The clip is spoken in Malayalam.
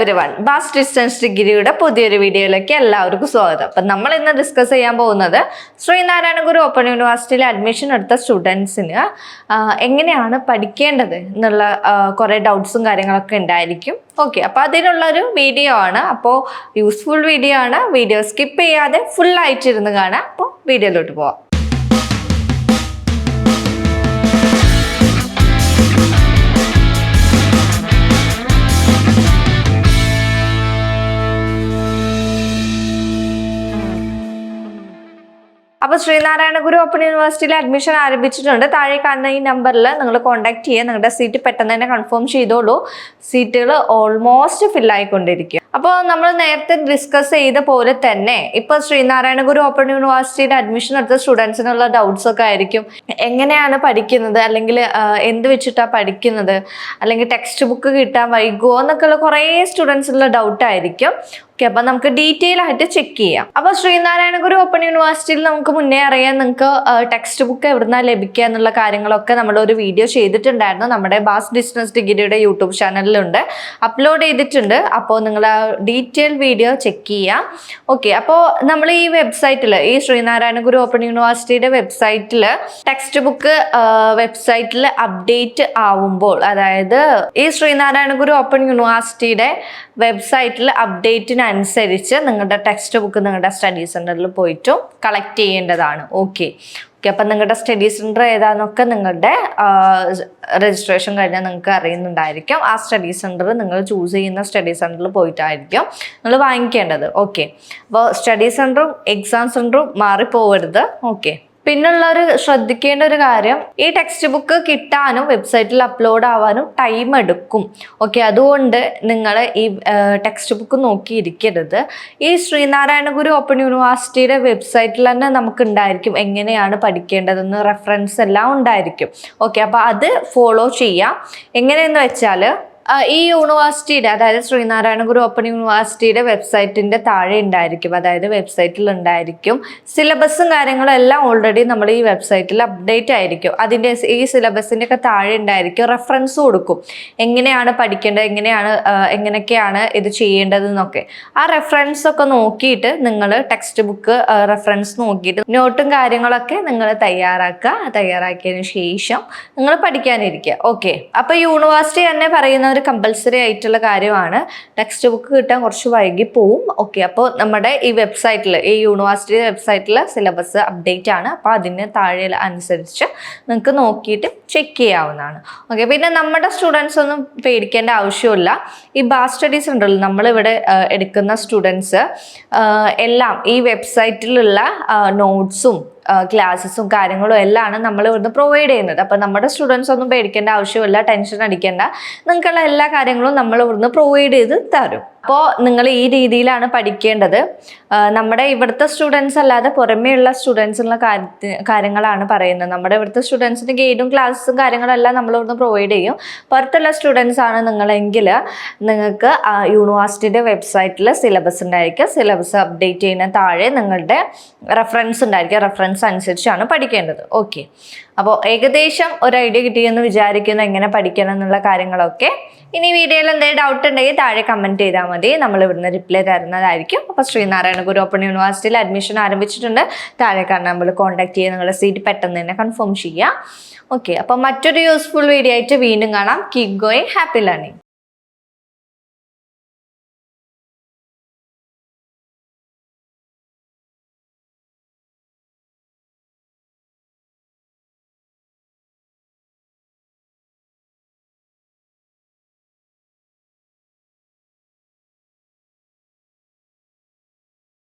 everyone ബാസ് ഡിസ്റ്റൻസ് ഡിഗ്രിയുടെ പുതിയൊരു വീഡിയോയിലേക്ക് എല്ലാവർക്കും സ്വാഗതം. അപ്പം നമ്മൾ ഇന്ന് ഡിസ്കസ് ചെയ്യാൻ പോകുന്നത് ശ്രീനാരായണ ഗുരു ഓപ്പൺ യൂണിവേഴ്സിറ്റിയിൽ അഡ്മിഷൻ എടുത്ത സ്റ്റുഡൻസിന് എങ്ങനെയാണ് പഠിക്കേണ്ടത് എന്നുള്ള കുറേ ഡൗട്ട്സും കാര്യങ്ങളൊക്കെ ഉണ്ടായിരിക്കും. ഓക്കെ അപ്പോൾ അതിനുള്ളൊരു വീഡിയോ ആണ്. അപ്പോൾ യൂസ്ഫുൾ വീഡിയോ ആണ്. വീഡിയോ സ്കിപ്പ് ചെയ്യാതെ ഫുൾ ആയിട്ടിരുന്ന് കാണാം. അപ്പോൾ വീഡിയോയിലോട്ട് പോവാം. അപ്പോൾ ശ്രീനാരായണ ഗുരു ഓപ്പൺ യൂണിവേഴ്സിറ്റിയിൽ അഡ്മിഷൻ ആരംഭിച്ചിട്ടുണ്ട്. താഴെ കാണുന്ന ഈ നമ്പറിൽ നിങ്ങൾ കോൺടാക്ട് ചെയ്യുക നിങ്ങളുടെ സീറ്റ് പെട്ടെന്ന് തന്നെ കൺഫേം ചെയ്തോളൂ. സീറ്റുകൾ ഓൾമോസ്റ്റ് ഫില്ലായിക്കൊണ്ടിരിക്കും അപ്പോൾ നമ്മൾ നേരത്തെ ഡിസ്കസ് ചെയ്ത പോലെ തന്നെ ഇപ്പോൾ ശ്രീനാരായണ ഗുരു ഓപ്പൺ യൂണിവേഴ്സിറ്റിയിൽ അഡ്മിഷൻ എടുത്ത സ്റ്റുഡൻസിനുള്ള ഡൗട്ട്സ് ഒക്കെ ആയിരിക്കും. എങ്ങനെയാണ് പഠിക്കുന്നത്? അല്ലെങ്കിൽ എന്ത് വെച്ചിട്ടാണ് പഠിക്കുന്നത്? അല്ലെങ്കിൽ ടെക്സ്റ്റ് ബുക്ക് കിട്ടാൻ വൈകുമോ എന്നൊക്കെയുള്ള കുറേ സ്റ്റുഡൻസിലുള്ള ഡൗട്ടായിരിക്കും ഓക്കെ അപ്പം നമുക്ക് ഡീറ്റെയിൽ ആയിട്ട് ചെക്ക് ചെയ്യാം. അപ്പോൾ ശ്രീനാരായണ ഗുരു ഓപ്പൺ യൂണിവേഴ്സിറ്റിയിൽ നമുക്ക് മുന്നേ അറിയാം നിങ്ങൾക്ക് ടെക്സ്റ്റ് ബുക്ക് എവിടുന്നാണ് ലഭിക്കുക എന്നുള്ള കാര്യങ്ങളൊക്കെ നമ്മൾ ഒരു വീഡിയോ ചെയ്തിട്ടുണ്ടായിരുന്നു. നമ്മുടെ ബാസ് ബിസിനസ് ഡിഗ്രിയുടെ യൂട്യൂബ് ചാനലിലുണ്ട്. അപ്ലോഡ് ചെയ്തിട്ടുണ്ട്. അപ്പോൾ നിങ്ങൾ ആ ഡീറ്റെയിൽ വീഡിയോ ചെക്ക് ചെയ്യാം. ഓക്കെ അപ്പോൾ നമ്മൾ ഈ വെബ്സൈറ്റിൽ ഈ ശ്രീനാരായണ ഗുരു ഓപ്പൺ യൂണിവേഴ്സിറ്റിയുടെ വെബ്സൈറ്റിൽ ടെക്സ്റ്റ് ബുക്ക് വെബ്സൈറ്റിൽ അപ്ഡേറ്റ് ആവുമ്പോൾ അതായത് ഈ ശ്രീനാരായണ ഗുരു ഓപ്പൺ യൂണിവേഴ്സിറ്റിയുടെ വെബ്സൈറ്റിൽ അപ്ഡേറ്റിനനുസരിച്ച് നിങ്ങളുടെ ടെക്സ്റ്റ് ബുക്ക് നിങ്ങളുടെ സ്റ്റഡി സെന്ററിൽ പോയിട്ടും കളക്ട് ചെയ്യേണ്ടതാണ്. ഓക്കെ. ഓക്കെ അപ്പം നിങ്ങളുടെ സ്റ്റഡി സെന്റർ ഏതാണെന്നൊക്കെ നിങ്ങളുടെ രജിസ്ട്രേഷൻ കഴിഞ്ഞാൽ നിങ്ങൾക്ക് അറിയുന്നുണ്ടായിരിക്കും. ആ സ്റ്റഡി സെന്റർ നിങ്ങൾ ചൂസ് ചെയ്യുന്ന സ്റ്റഡി സെന്ററിൽ പോയിട്ടായിരിക്കും നിങ്ങൾ വാങ്ങിക്കേണ്ടത്. ഓക്കെ. അപ്പോൾ സ്റ്റഡി സെന്ററും എക്സാം സെന്ററും മാറിപ്പോവരുത്. ഓക്കെ. പിന്നുള്ള ഒരു ശ്രദ്ധിക്കേണ്ട ഒരു കാര്യം ഈ ടെക്സ്റ്റ് ബുക്ക് കിട്ടാനും വെബ്സൈറ്റിൽ അപ്ലോഡ് ആവാനും ടൈം എടുക്കും. ഓക്കെ അതുകൊണ്ട് നിങ്ങൾ ഈ ടെക്സ്റ്റ് ബുക്ക് നോക്കിയിരിക്കരുത്. ഈ ശ്രീനാരായണ ഗുരു ഓപ്പൺ യൂണിവേഴ്സിറ്റിയുടെ വെബ്സൈറ്റിൽ തന്നെ നമുക്ക് ഉണ്ടായിരിക്കും എങ്ങനെയാണ് പഠിക്കേണ്ടതെന്ന് റെഫറൻസ് എല്ലാം ഉണ്ടായിരിക്കും. ഓക്കെ അപ്പോൾ അത് ഫോളോ ചെയ്യാം. എങ്ങനെയെന്ന് വെച്ചാൽ ഈ യൂണിവേഴ്സിറ്റിയുടെ അതായത് ശ്രീനാരായണ ഗുരു ഓപ്പൺ യൂണിവേഴ്സിറ്റിയുടെ വെബ്സൈറ്റിന്റെ താഴെ ഉണ്ടായിരിക്കും. അതായത് വെബ്സൈറ്റിൽ ഉണ്ടായിരിക്കും സിലബസും കാര്യങ്ങളും എല്ലാം ഓൾറെഡി നമ്മൾ ഈ വെബ്സൈറ്റിൽ അപ്ഡേറ്റ് ആയിരിക്കും. അതിന്റെ ഈ സിലബസിന്റെ ഒക്കെ താഴെ ഉണ്ടായിരിക്കും. റെഫറൻസ് കൊടുക്കും. എങ്ങനെയാണ് പഠിക്കേണ്ടത്? എങ്ങനെയാണ് എങ്ങനെയൊക്കെയാണ് ഇത് ചെയ്യേണ്ടതെന്നൊക്കെ. ആ റെഫറൻസ് ഒക്കെ നോക്കിയിട്ട് നിങ്ങൾ ടെക്സ്റ്റ് ബുക്ക് റെഫറൻസ് നോക്കിയിട്ട് നോട്ടും കാര്യങ്ങളൊക്കെ നിങ്ങൾ തയ്യാറാക്കുക. തയ്യാറാക്കിയതിന് ശേഷം നിങ്ങൾ പഠിക്കാനിരിക്കുക. ഓക്കെ അപ്പോൾ യൂണിവേഴ്സിറ്റി തന്നെ പറയുന്ന ഒരു കമ്പൽസറി ആയിട്ടുള്ള കാര്യമാണ്. ടെക്സ്റ്റ് ബുക്ക് കിട്ടാൻ കുറച്ച് വൈകി പോവും. ഓക്കെ അപ്പോൾ നമ്മുടെ ഈ വെബ്സൈറ്റിൽ ഈ യൂണിവേഴ്സിറ്റി വെബ്സൈറ്റിൽ സിലബസ് അപ്ഡേറ്റ് ആണ്. അപ്പോൾ അതിന് താഴെ അനുസരിച്ച് നിങ്ങൾക്ക് നോക്കിയിട്ട് ചെക്ക് ചെയ്യാവുന്നതാണ്. ഓക്കെ പിന്നെ നമ്മുടെ സ്റ്റുഡൻസ് ഒന്നും പേടിക്കേണ്ട ആവശ്യമില്ല. ഈ ബാ സ്റ്റഡീസ് ഉണ്ടല്ലോ നമ്മളിവിടെ എടുക്കുന്ന സ്റ്റുഡൻസ് എല്ലാം ഈ വെബ്സൈറ്റിലുള്ള നോട്ട്സും ക്ലാസ്സസും കാര്യങ്ങളും എല്ലാമാണ് നമ്മൾ ഇവിടുന്ന് പ്രൊവൈഡ് ചെയ്യുന്നത്. അപ്പം നമ്മുടെ സ്റ്റുഡൻസ് ഒന്നും പേടിക്കേണ്ട ആവശ്യമില്ല ടെൻഷൻ അടിക്കേണ്ട. നിങ്ങൾക്കുള്ള എല്ലാ കാര്യങ്ങളും നമ്മൾ ഇവിടുന്ന് പ്രൊവൈഡ് ചെയ്ത് തരും. അപ്പോൾ നിങ്ങൾ ഈ രീതിയിലാണ് പഠിക്കേണ്ടത്. നമ്മുടെ ഇവിടുത്തെ സ്റ്റുഡൻസ് അല്ലാതെ പുറമേയുള്ള സ്റ്റുഡൻസിനുള്ള കാര്യങ്ങളാണ് പറയുന്നത്. നമ്മുടെ ഇവിടുത്തെ സ്റ്റുഡൻസിന് ഗൈഡും ക്ലാസ്സും കാര്യങ്ങളെല്ലാം നമ്മൾ ഇവിടുന്ന് പ്രൊവൈഡ് ചെയ്യും. പുറത്തുള്ള സ്റ്റുഡൻസ് ആണ് നിങ്ങളെങ്കിൽ നിങ്ങൾക്ക് യൂണിവേഴ്സിറ്റിയുടെ വെബ്സൈറ്റിൽ സിലബസ് ഉണ്ടായിരിക്കുക സിലബസ് അപ്ഡേറ്റ് ചെയ്യുന്ന താഴെ നിങ്ങളുടെ റെഫറൻസ് ഉണ്ടായിരിക്കുക റെഫറൻസ് അനുസരിച്ചാണ് പഠിക്കേണ്ടത്. ഓക്കെ അപ്പോൾ ഏകദേശം ഒരു ഐഡിയ കിട്ടിയെന്ന് വിചാരിക്കുന്നു. എങ്ങനെ പഠിക്കണം എന്നുള്ള കാര്യങ്ങളൊക്കെ. ഇനി വീഡിയോയിൽ എന്തെങ്കിലും ഡൗട്ട് ഉണ്ടെങ്കിൽ താഴെ കമന്റ് ചെയ്താൽ മതി. നമ്മൾ ഇവിടുന്ന് റിപ്ലൈ തരുന്നതായിരിക്കും. അപ്പോൾ ശ്രീനാരായണ ഗുരു ഓപ്പൺ യൂണിവേഴ്സിറ്റിയിൽ അഡ്മിഷൻ ആരംഭിച്ചിട്ടുണ്ട്. താഴെ കാണാൻ നമ്മൾ കോൺടാക്ട് ചെയ്യുക നിങ്ങളുടെ സീറ്റ് പെട്ടെന്ന് തന്നെ കൺഫേം ചെയ്യുക ഓക്കെ അപ്പോൾ മറ്റൊരു യൂസ്ഫുൾ വീഡിയോ ആയിട്ട് വീണ്ടും കാണാം. Keep going happy learning